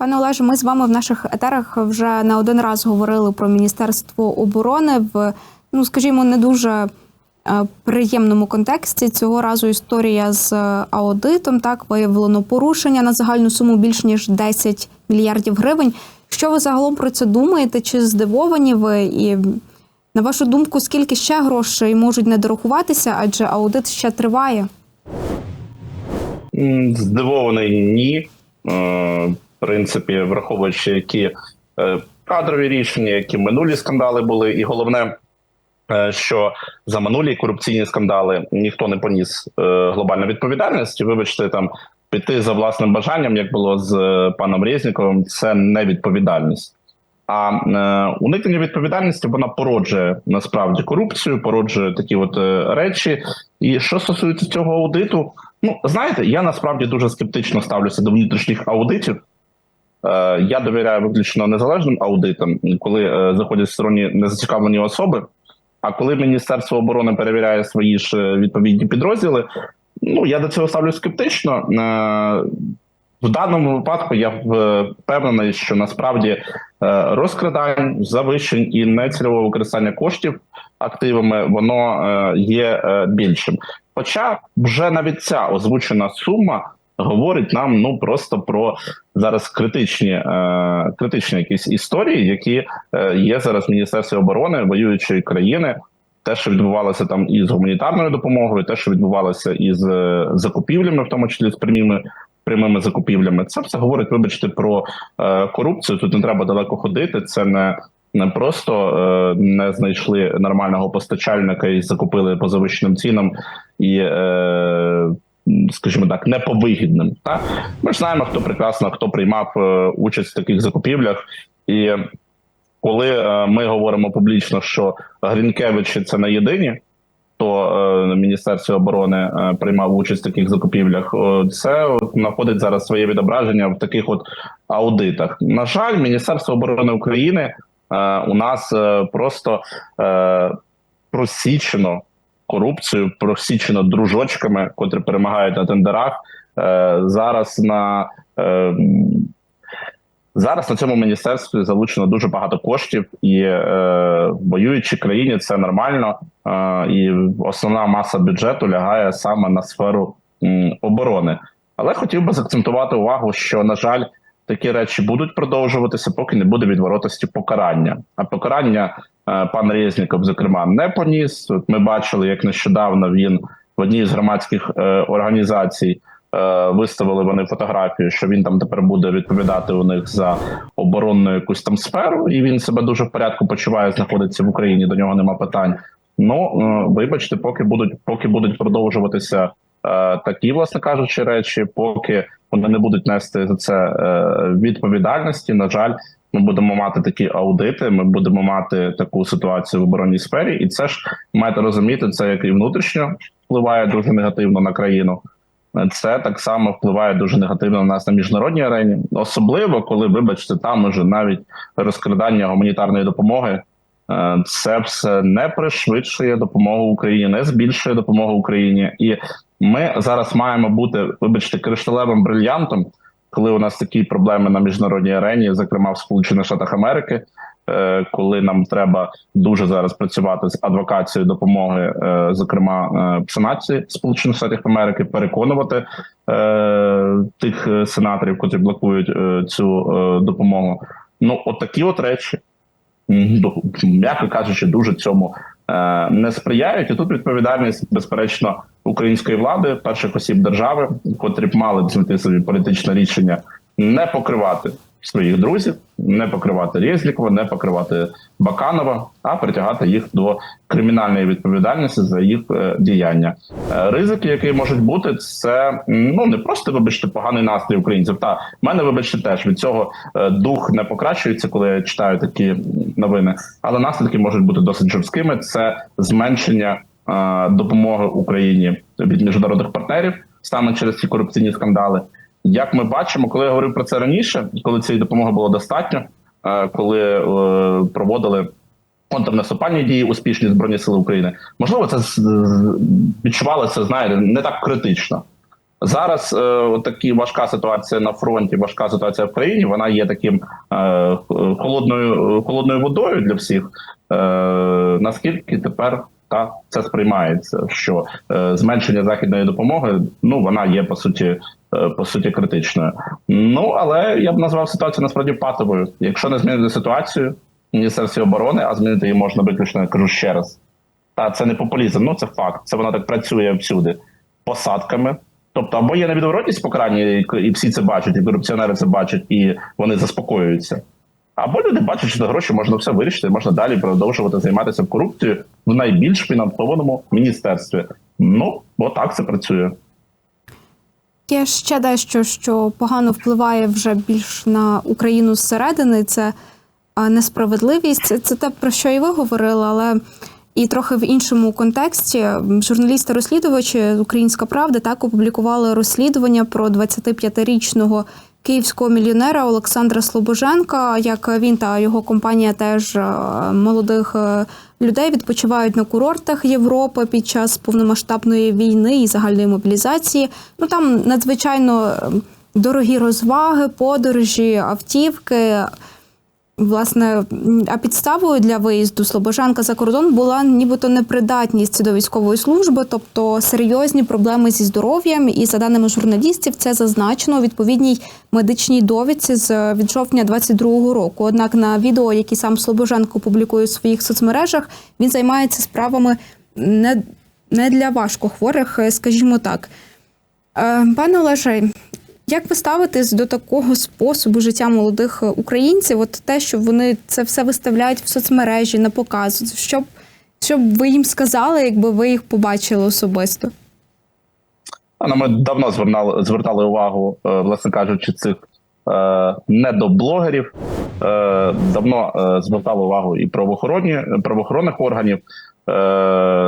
Пане Олеже, ми з вами в наших етерах вже не один раз говорили про Міністерство оборони в, ну скажімо, не дуже е, приємному контексті. Цього разу історія з е, аудитом так виявлено порушення на загальну суму більш ніж 10 мільярдів гривень. Що ви загалом про це думаєте? Чи здивовані ви? І на вашу думку, скільки ще грошей можуть не дорахуватися, адже аудит ще триває? Здивований ні. Принципі, враховуючи, які е, кадрові рішення, які минулі скандали були, і головне, е, що за минулі корупційні скандали ніхто не поніс е, глобальну відповідальність. Вибачте, там піти за власним бажанням, як було з е, паном Резніковим, це не відповідальність. А е, уникнення відповідальності вона породжує насправді корупцію, породжує такі от е, речі. І що стосується цього аудиту, ну знаєте, я насправді дуже скептично ставлюся до внутрішніх аудитів. Е, я довіряю виключно незалежним аудитам, коли е, заходять сторонні незацікавлені особи. А коли Міністерство оборони перевіряє свої ж е, відповідні підрозділи, ну я до цього ставлю скептично. В даному випадку я впевнений, що насправді розкрадань, завищень і нецільового використання коштів активами воно є більшим. Хоча вже навіть ця озвучена сума говорить нам ну просто про зараз критичні е, критичні якісь історії, які е, є зараз в Міністерстві оборони воюючої країни. Те, що відбувалося там із гуманітарною допомогою, те, що відбувалося із е, закупівлями, в тому числі з прямими прямими закупівлями, це все говорить, вибачте, про е, корупцію. Тут не треба далеко ходити. Це не не просто е, не знайшли нормального постачальника і закупили по завищеним цінам і. Е, Скажімо так, неповигідним. Так? Ми ж знаємо, хто прекрасно, хто приймав е, участь в таких закупівлях, і коли е, ми говоримо публічно, що Грінкевичі це не єдині, хто е, Міністерстві оборони приймав участь в таких закупівлях, це знаходить зараз своє відображення в таких от аудитах. На жаль, Міністерство оборони України у нас просто просічено корупцію, просічено дружочками, котрі перемагають на тендерах. Е, зараз на е, Зараз на цьому міністерстві залучено дуже багато коштів, і е, в країні це нормально. Е, і основна маса бюджету лягає саме на сферу м, оборони. Але хотів би заакцентувати увагу, що на жаль, такі речі будуть продовжуватися, поки не буде відворотості покарання. А покарання е, пан Резніков, зокрема, не поніс. Ми бачили, як нещодавно він в одній з громадських е, організацій. Е, Виставили вони фотографію, що він там тепер буде відповідати у них за оборонну якусь там сферу, і він себе дуже в порядку почуває, знаходиться в Україні. До нього нема питань. Ну вибачте, поки будуть, поки будуть продовжуватися такі, власне кажучи, речі, поки вони не будуть нести за це е, відповідальності. На жаль, ми будемо мати такі аудити. Ми будемо мати таку ситуацію в оборонній сфері, і це ж маєте розуміти, це як і внутрішньо впливає дуже негативно на країну. Це так само впливає дуже негативно на нас на міжнародній арені, особливо коли, вибачте, там уже навіть розкрадання гуманітарної допомоги. Е, Це все не пришвидшує допомогу Україні, не збільшує допомогу Україні, і ми зараз маємо бути, вибачте, кришталевим брильянтом, коли у нас такі проблеми на міжнародній арені, зокрема в Сполучених Штатах Америки, е, коли нам треба дуже зараз працювати з адвокацією допомоги, е, зокрема в Сенаті Сполучених Штатів Америки, переконувати тих сенаторів, котрі блокують цю допомогу. Ну, от такі от речі, м'яко кажучи, дуже цьому е, не сприяють. І тут відповідальність, безперечно, української влади, перших осіб держави, котрі б мали знайти собі політичне рішення не покривати своїх друзів, не покривати Резнікова, не покривати Баканова, а притягати їх до кримінальної відповідальності за їх е, діяння. Е, ризики, які можуть бути, це ну не просто вибачте поганий настрій українців. Та в мене, вибачте, теж від цього е, дух не покращується, коли я читаю такі новини, але наслідки можуть бути досить жорсткими. Це зменшення допомоги Україні від міжнародних партнерів саме через ці корупційні скандали. Як ми бачимо, коли я говорив про це раніше, коли цієї допомоги було достатньо, е, коли е, проводили контрнаступальні дії успішні збройні сили України, можливо, це відчувалося, знаєте, не так критично. Зараз е, такі важка ситуація на фронті, важка ситуація в країні. Вона є таким е, холодною холодною водою для всіх. Е, наскільки тепер та це сприймається, що е, зменшення західної допомоги ну вона є по суті е, по суті критичною. Ну але я б назвав ситуацію насправді патовою. Якщо не змінити ситуацію міністерстві оборони, а змінити її можна виключно я кажу ще раз. Та це не популізм, ну це факт. Це вона так працює всюди посадками. Тобто, або є невідворотність покарання, і всі це бачать, і корупціонери це бачать, і вони заспокоюються. Або люди бачать, що за гроші можна все вирішити, можна далі продовжувати займатися корупцією в найбільш фінансованому міністерстві. Ну, бо так це працює. Є ще дещо, що погано впливає вже більш на Україну зсередини. Це несправедливість. Це те, про що і ви говорили, але і трохи в іншому контексті. Журналісти-розслідувачі Українська Правда так опублікували розслідування про 25-річного київського мільйонера Олександра Слобоженка. Як він та його компанія теж е, молодих е, людей відпочивають на курортах Європи під час повномасштабної війни і загальної мобілізації. Ну там надзвичайно е, дорогі розваги, подорожі, автівки. Власне, а підставою для виїзду Слобожанка за кордон була нібито непридатність до військової служби, тобто серйозні проблеми зі здоров'ям. І за даними журналістів, це зазначено у відповідній медичній довідці з від жовтня 22-го року. Однак на відео, які сам Слобоженко публікує у своїх соцмережах, він займається справами не, не для важкохворих, е, скажімо так. Е, Пане Олеже, як ви ставитесь до такого способу життя молодих українців? От те, що вони це все виставляють в соцмережі на показ, щоб, щоб ви їм сказали, якби ви їх побачили особисто? Ну, ми давно звертали, звертали увагу, е, власне кажучи, цих е, недоблогерів. Е, давно е, звертали увагу і правоохоронні правоохоронних органів е,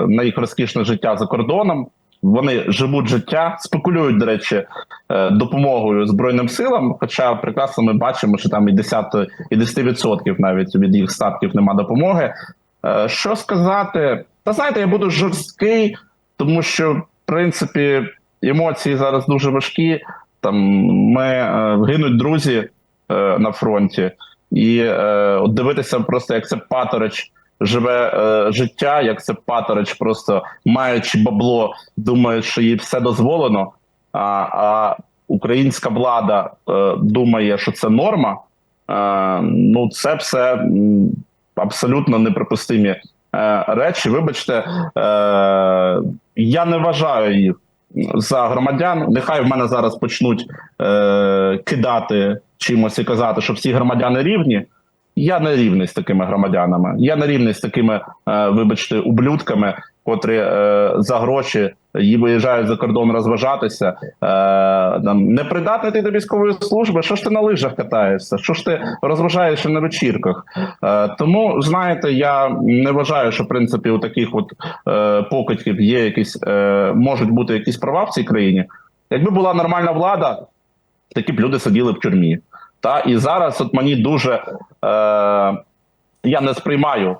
на їх розкішне життя за кордоном. Вони живуть життя, спекулюють, до речі, е, допомогою збройним силам. Хоча прекрасно ми бачимо, що там і 10, і 10% навіть від їх статків нема допомоги. Е, Що сказати? Та знаєте, я буду жорсткий, тому що в принципі емоції зараз дуже важкі. Там ми е, гинуть друзі на фронті, і от дивитися просто, як це паторич живе е, життя, як це паторич, просто маючи бабло, думає, що їй все дозволено. А, а українська влада е, думає, що це норма. Е, ну, це все абсолютно неприпустимі е, речі. Вибачте, е, я не вважаю їх за громадян. Нехай в мене зараз почнуть е, кидати чимось і казати, що всі громадяни рівні. Я не рівний з такими громадянами. Я не рівний з такими, е, вибачте, ублюдками, котрі е, за гроші її виїжджають за кордон розважатися. Е, там, непридатний ти до військової служби. Що ж ти на лижах катаєшся? Що ж ти розважаєшся на вечірках? Тому знаєте, я не вважаю, що в принципі у таких от покидьків є якісь можуть бути якісь права в цій країні. Якби була нормальна влада, такі б люди сиділи в тюрмі. Та і зараз, от мені дуже е, я не сприймаю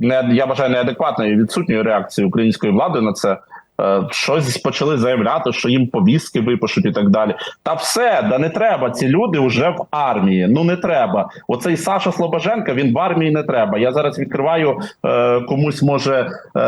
не я вважаю неадекватною відсутньою реакцією української влади на це. Е, Щось почали заявляти, що їм повістки випишуть і так далі. Та все, да не треба. Ці люди вже в армії. Ну не треба. Оцей Саша Слобоженка він в армії не треба. Я зараз відкриваю е, комусь може е,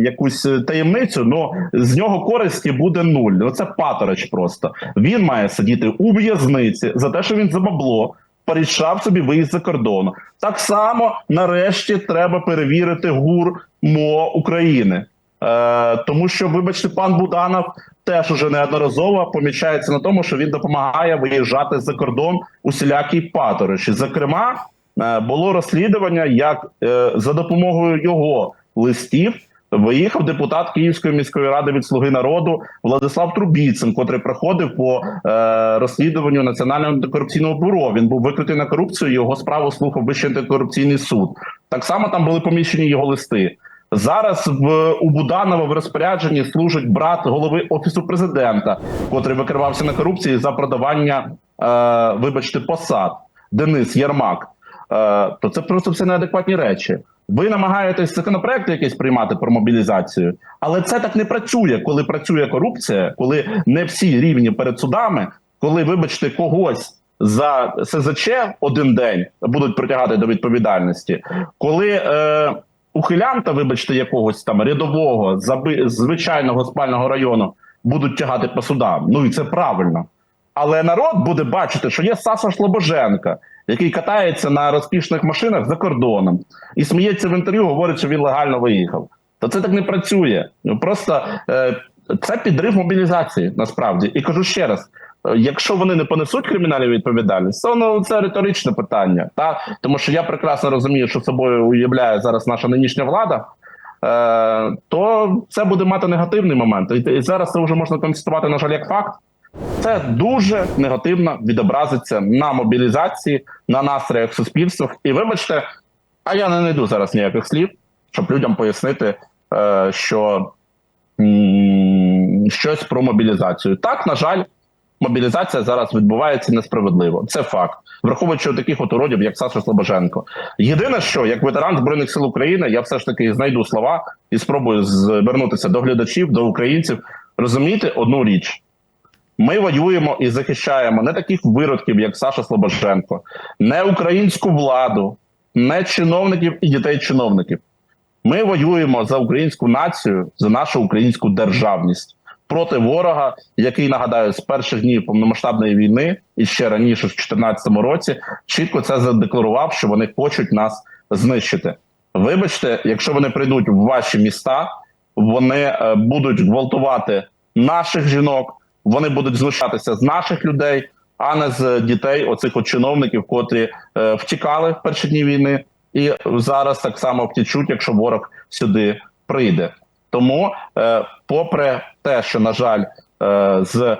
якусь таємницю. Ну з нього користі буде нуль. Ну це паторич просто. Він має сидіти у в'язниці за те, що він за бабло порішав собі виїзд за кордону. Так само нарешті треба перевірити ГУР МО України. Е, тому що, вибачте, пан Буданов теж уже неодноразово помічається на тому, що він допомагає виїжджати за кордон усілякій паториші. Зокрема, е, було розслідування, як е, за допомогою його листів виїхав депутат Київської міської ради від Слуги народу Владислав Трубіцин, котрий проходив по е, розслідуванню Національного антикорупційного бюро. Він був викритий на корупцію. Його справу слухав Вищий антикорупційний суд. Так само там були поміщені його листи. Зараз в у Буданова в розпорядженні служить брат голови офісу президента, котрий викривався на корупції за продавання, е, вибачте, посад Денис Єрмак. Е, то це просто все неадекватні речі. Ви намагаєтесь законопроекти якісь приймати про мобілізацію, але це так не працює, коли працює корупція, коли не всі рівні перед судами, коли, вибачте, когось за СЗЧ один день будуть притягати до відповідальності, коли е, ухилянта, вибачте, якогось там рядового заби- звичайного спального району будуть тягати по судам. Ну і це правильно. Але народ буде бачити, що є Саса Шлобоженка, який катається на розкішних машинах за кордоном і сміється в інтерв'ю, говорить, що він легально виїхав. То це так не працює. Просто е, це підрив мобілізації насправді. І кажу ще раз: е, якщо вони не понесуть кримінальну відповідальність, то ну, це риторичне питання. Та? Тому що я прекрасно розумію, що собою уявляє зараз наша нинішня влада. Е, то це буде мати негативний момент. І, зараз це вже можна констатувати, на жаль, як факт. Це дуже негативно відобразиться на мобілізації, на настроях суспільства. І вибачте, а я не знайду зараз ніяких слів, щоб людям пояснити, е, що щось про мобілізацію. Так, на жаль, мобілізація зараз відбувається несправедливо. Це факт, враховуючи таких от уродів, як Саша Слобоженко. Єдине, що як ветеран збройних сил України, я все ж таки знайду слова і спробую звернутися до глядачів, до українців, розуміти одну річ. Ми воюємо і захищаємо не таких виродків, як Саша Слобоженко, не українську владу, не чиновників і дітей чиновників. Ми воюємо за українську націю, за нашу українську державність проти ворога, який нагадаю з перших днів повномасштабної війни і ще раніше, в 2014 році, чітко це задекларував, що вони хочуть нас знищити. Вибачте, якщо вони прийдуть в ваші міста, вони е, будуть гвалтувати наших жінок, вони будуть знущатися з наших людей, а не з дітей оцих от чиновників, котрі е, втікали в перші дні війни, і зараз так само втічуть, якщо ворог сюди прийде. Тому, е, попри те, що на жаль, е, з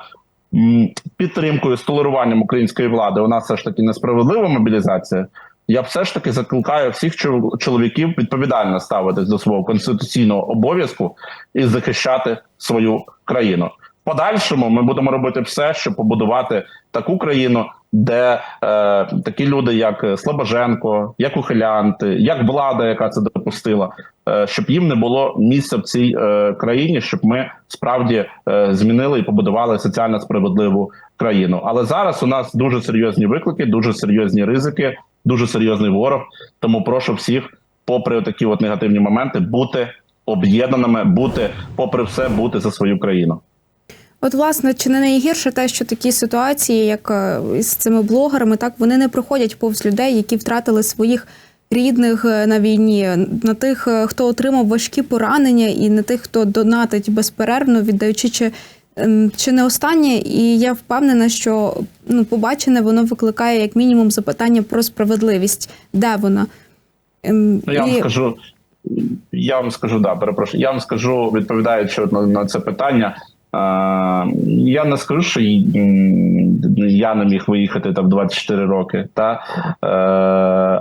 підтримкою з толеруванням української влади у нас все ж таки несправедлива мобілізація. Я все ж таки закликаю всіх чол- чоловіків відповідально ставитись до свого конституційного обов'язку і захищати свою країну. В подальшому ми будемо робити все, щоб побудувати таку країну, де е, такі люди, як Слобоженко, як ухилянти, як влада, яка це допустила, е, щоб їм не було місця в цій е, країні, щоб ми справді е, змінили і побудували соціально справедливу країну. Але зараз у нас дуже серйозні виклики, дуже серйозні ризики, дуже серйозний ворог. Тому прошу всіх, попри такі от негативні моменти, бути об'єднаними, бути, попри все, бути за свою країну. От, власне, чи не найгірше те, що такі ситуації, як е, з цими блогерами, так вони не проходять повз людей, які втратили своїх рідних е, на війні, на тих, е, хто отримав важкі поранення, і на тих, хто донатить безперервно, віддаючи чи, ем, чи не останнє. І я впевнена, що ну, побачене воно викликає як мінімум запитання про справедливість, де вона. Ем, Ну, я вам і- скажу, я вам скажу, да, перепрошую. Я вам скажу, відповідаючи на, на це питання. Е, я не скажу, що я не міг виїхати там 24 роки, та е,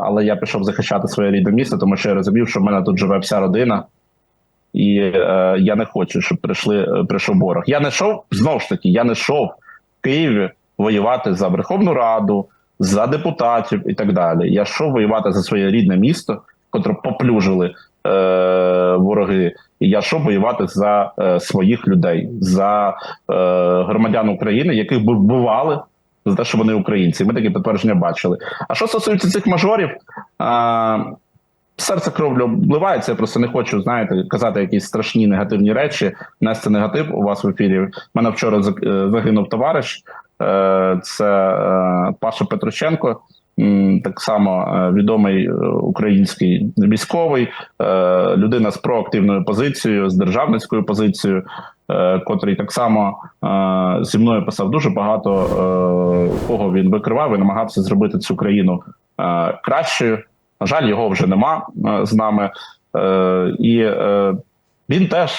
але я пішов захищати своє рідне місто, тому що я розумів, що в мене тут живе вся родина, і е, я не хочу, щоб прийшли прийшов ворог. Я не йшов знову ж таки, я не йшов в Києві воювати за Верховну Раду, за депутатів і так далі. Я йшов воювати за своє рідне місто, котре поплюжили вороги. І я йшов воювати за е, своїх людей, за е, громадян України, яких би вбивали за те, що вони українці. Ми такі підтвердження бачили. А що стосується цих мажорів, серце кров'ю обливається. Я просто не хочу, знаєте, казати якісь страшні негативні речі, нести негатив у вас в ефірі. У мене вчора е, загинув товариш. Е, Це е, Паша Петроченко. Так само е, відомий е, український військовий, е, людина з проактивною позицією, з державницькою позицією, котрий так само зі мною писав дуже багато кого він викривав і намагався зробити цю країну кращою. На жаль, його вже нема з нами, і він теж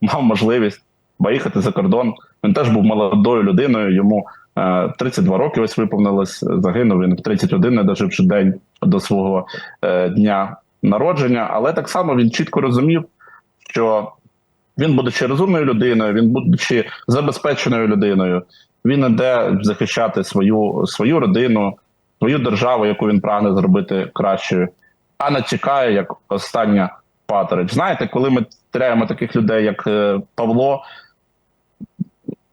мав можливість виїхати за кордон. Він теж був молодою людиною. Йому 32 роки ось виповнилось. Загинув він в 31, не доживши день до свого е, дня народження. Але так само він чітко розумів, що він, будучи розумною людиною, він будучи забезпеченою людиною, він іде захищати свою, свою родину, свою державу, яку він прагне зробити кращою. а не тікає як остання патрич. Знаєте, коли ми теряємо таких людей, як е, Павло,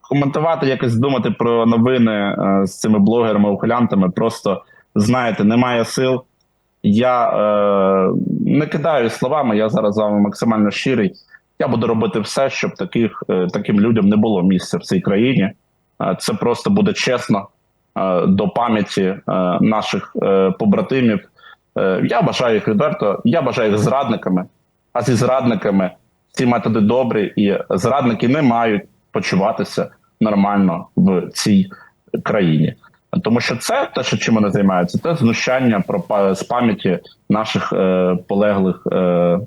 коментувати, якось думати про новини е, з цими блогерами, ухилянтами, просто знаєте, немає сил. Я е, не кидаю словами, я зараз з максимально щирий. Я буду робити все, щоб таких, е, таким людям не було місця в цій країні. Е, це просто буде чесно е, до пам'яті е, наших е, побратимів. Е, я бажаю їх відверто, я бажаю їх зрадниками, а зі зрадниками ці методи добрі, і зрадники не мають почуватися нормально в цій країні. Тому що це те, що чим вони займаються, це знущання про з пам'яті наших е, полеглих е,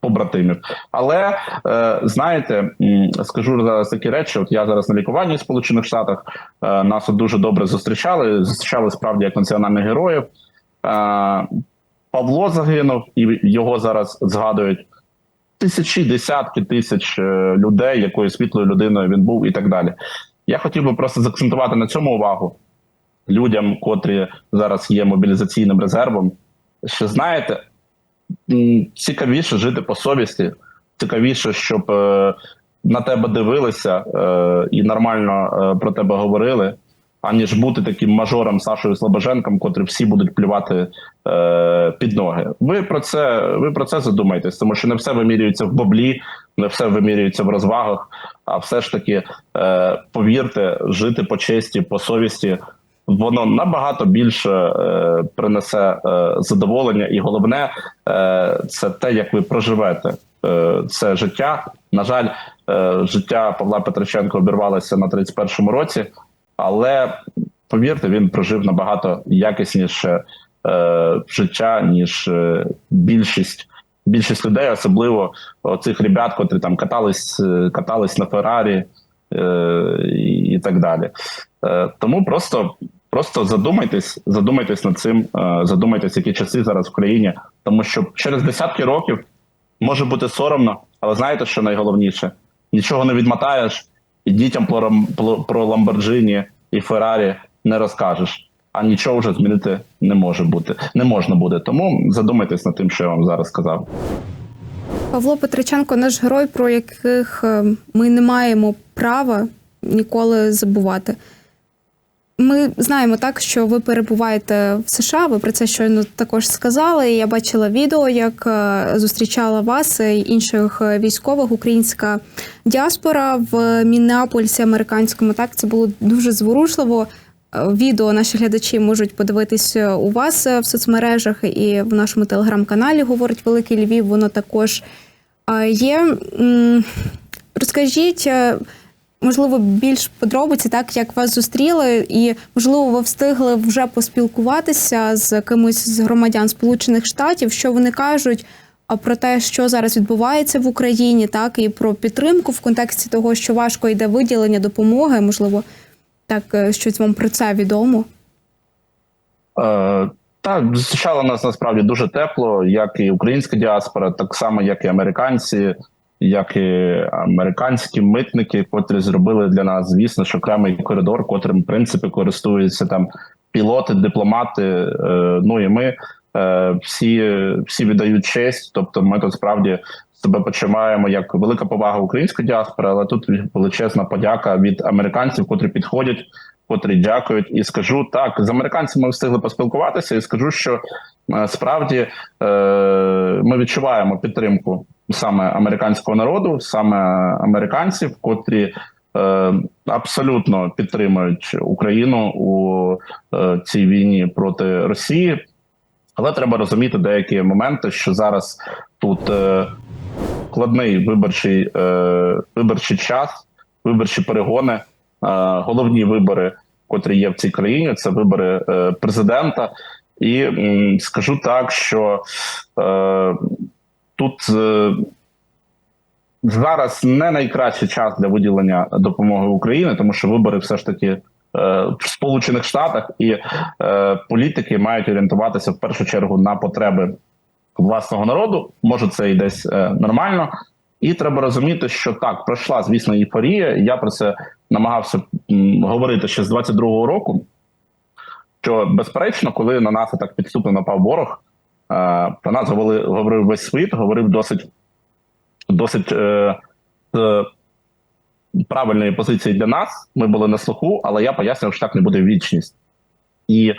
побратимів. Але е, знаєте, скажу зараз такі речі. От я зараз на лікуванні в Сполучених Штатах е, нас дуже добре зустрічали. Зустрічали справді як національних героїв. Е, Павло загинув, і його зараз згадують тисячі, десятки тисяч е, людей, якою світлою людиною він був, і так далі. Я хотів би просто заакцентувати на цьому увагу людям, котрі зараз є мобілізаційним резервом. Що знаєте, цікавіше жити по совісті, цікавіше, щоб е, на тебе дивилися е, і нормально про тебе говорили, аніж бути таким мажором Сашою Слобоженком, котрі всі будуть плювати е, під ноги. Ви про це ви про це задумайтесь, тому що не все вимірюється в баблі, не все вимірюється в розвагах. А все ж таки, е, повірте, жити по честі, по совісті. Воно набагато більше е, принесе е, задоволення, і головне е, це те, як ви проживете е, це життя. На жаль, е, життя Павла Петриченка обірвалося на 31-му році, але повірте, він прожив набагато якісніше е, життя, ніж е, більшість. Більшість людей, особливо цих ребят, котрі там катались, е, катались на Феррарі е, і, так далі. Е, тому просто, просто задумайтесь, задумайтесь над цим, е, задумайтесь, які часи зараз в країні, тому що через десятки років може бути соромно, але знаєте, що найголовніше? Нічого не відмотаєш, і дітям про, про- про Ламборджині і Феррарі не розкажеш. А нічого вже змінити не може бути, не можна буде. Тому задумайтесь над тим, що я вам зараз сказав. Павло Петриченко наш герой, про яких е, ми не маємо права ніколи забувати. Ми знаємо так, що ви перебуваєте в США. Ви про це щойно також сказали. Я бачила відео, як е, зустрічала вас і інших е, військових українська діаспора в Міннеаполісі американському. Так це було дуже зворушливо. Е, Відео наші глядачі можуть подивитись у вас в соцмережах і в нашому телеграм-каналі. Говорить Великий Львів. Воно також є. Розкажіть, можливо, більш подробиці, так як вас зустріли, і можливо, ви встигли вже поспілкуватися з кимось з громадян Сполучених Штатів, що вони кажуть про те, що зараз відбувається в Україні, так і про підтримку в контексті того, що важко йде виділення допомоги. Можливо, так е, щось вам про це відомо. Е, так, зустрічала нас насправді дуже тепло, як і українська діаспора, так само, як і американці, як і американські митники, котрі зробили для нас, звісно, ж окремий коридор, котрим в принципі користуються там пілоти, дипломати. Е, ну і ми е, всі, всі віддають честь. Тобто, ми тут справді себе почуваємо як велика повага української діаспори, але тут величезна подяка від американців, котрі підходять котрі дякують, і скажу так: з американцями встигли поспілкуватися, і скажу, що е, справді е, ми відчуваємо підтримку саме американського народу, саме американців, котрі е, абсолютно підтримують Україну у цій війні проти Росії. Але треба розуміти деякі моменти, що зараз тут складний виборчий, виборчий час, виборчі перегони, головні вибори, котрі є в цій країні, це вибори е, президента. І скажу так, що е, тут е, зараз не найкращий час для виділення допомоги Україні, тому що вибори все ж таки. е, В Сполучених Штатах і е, політики мають орієнтуватися в першу чергу на потреби власного народу. Може, це і десь е, нормально, і треба розуміти, що так пройшла, звісно, ейфорія. Я про це намагався говорити ще з 22-го року. Що безперечно, коли на нас так підступно напав ворог, про нас говорив, говорив весь світ, говорив досить досить е, з правильної позиції для нас. Ми були на слуху, але я пояснював, що так не буде вічність. І е,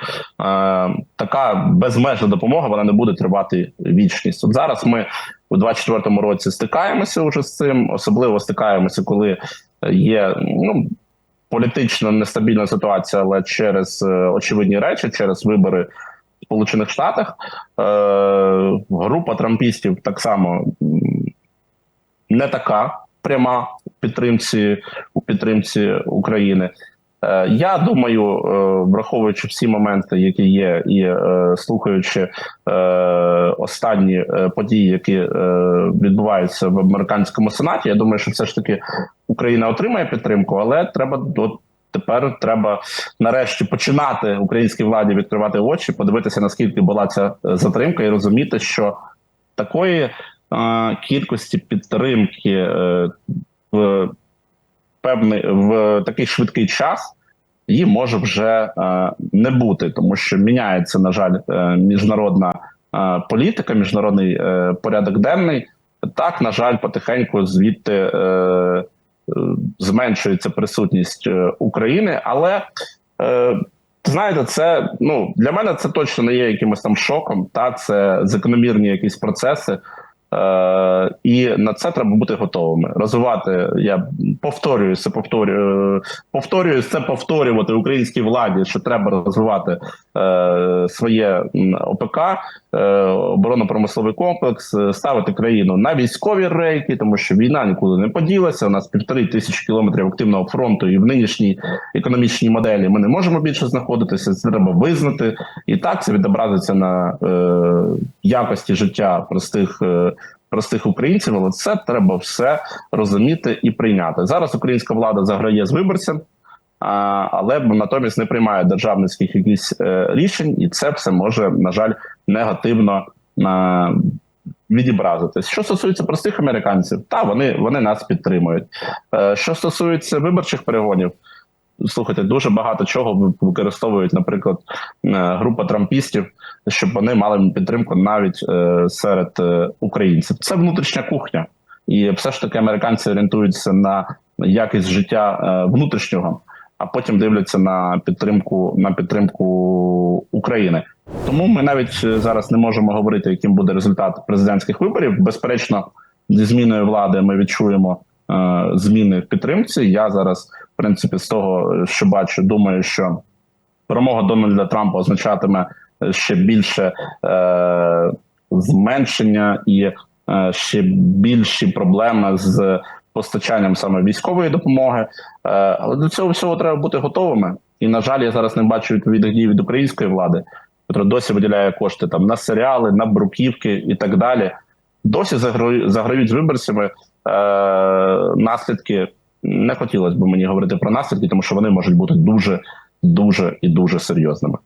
така безмежна допомога вона не буде тривати вічність. От зараз ми у 24-му році стикаємося вже з цим, особливо стикаємося, коли є ну, політично нестабільна ситуація, але через е, очевидні речі, через вибори Сполучених Штатах. Е, група трампістів так само не така пряма в підтримці у підтримці України. Е, Я думаю, е, враховуючи всі моменти, які є, і е, слухаючи останні події, які відбуваються в американському сенаті, я думаю, що все ж таки Україна отримає підтримку, але треба до тепер треба нарешті починати українській владі відкривати очі, подивитися наскільки була ця затримка, і розуміти, що такої е, кількості підтримки е, в певний в такий швидкий час її може вже е, не бути, тому що міняється, на жаль, е, міжнародна е, політика, міжнародний порядок денний. Так, на жаль, потихеньку звідти зменшується присутність України, але знаєте, це ну для мене це точно не є якимось там шоком. Та це закономірні якісь процеси. Е, і на це треба бути готовими. Розвивати, я повторююся, повторюю, повторююсь, це повторювати українській владі, що треба розвивати е, своє ОПК, е, оборонно-промисловий комплекс, е, ставити країну на військові рейки, тому що війна нікуди не поділася. У нас півтори тисячі кілометрів активного фронту, і в нинішній економічній моделі ми не можемо більше знаходитися. Це треба визнати, і так це відобразиться на е, якості життя простих. Е, Простих українців, але це треба все розуміти і прийняти. Зараз українська влада заграє з виборцем, але натомість не приймає державницьких якісь е, рішень, і це все може, на жаль, негативно е, відобразитись. Що стосується простих американців, та вони, вони нас підтримують. Е, що стосується виборчих перегонів, слухайте, дуже багато чого використовують, наприклад, е, група трампістів, щоб вони мали підтримку навіть е, серед е, українців. Це внутрішня кухня, і все ж таки американці орієнтуються на якість життя внутрішнього, а потім дивляться на підтримку на підтримку України. Тому ми навіть зараз не можемо говорити, яким буде результат президентських виборів. Безперечно, зі зміною влади ми відчуємо зміни в підтримці. Я зараз, принципі, з того, що бачу, думаю, що перемога Дональда Трампа означатиме ще більше е, зменшення і е, ще більші проблеми з постачанням саме військової допомоги. Е, але до цього всього треба бути готовими. І на жаль, я зараз не бачу відповідних дій від української влади, яка досі виділяє кошти там на серіали, на бруківки і так далі. Досі заграють з виборцями е, наслідки. Не хотілося б мені говорити про наслідки, тому що вони можуть бути дуже, дуже і дуже серйозними.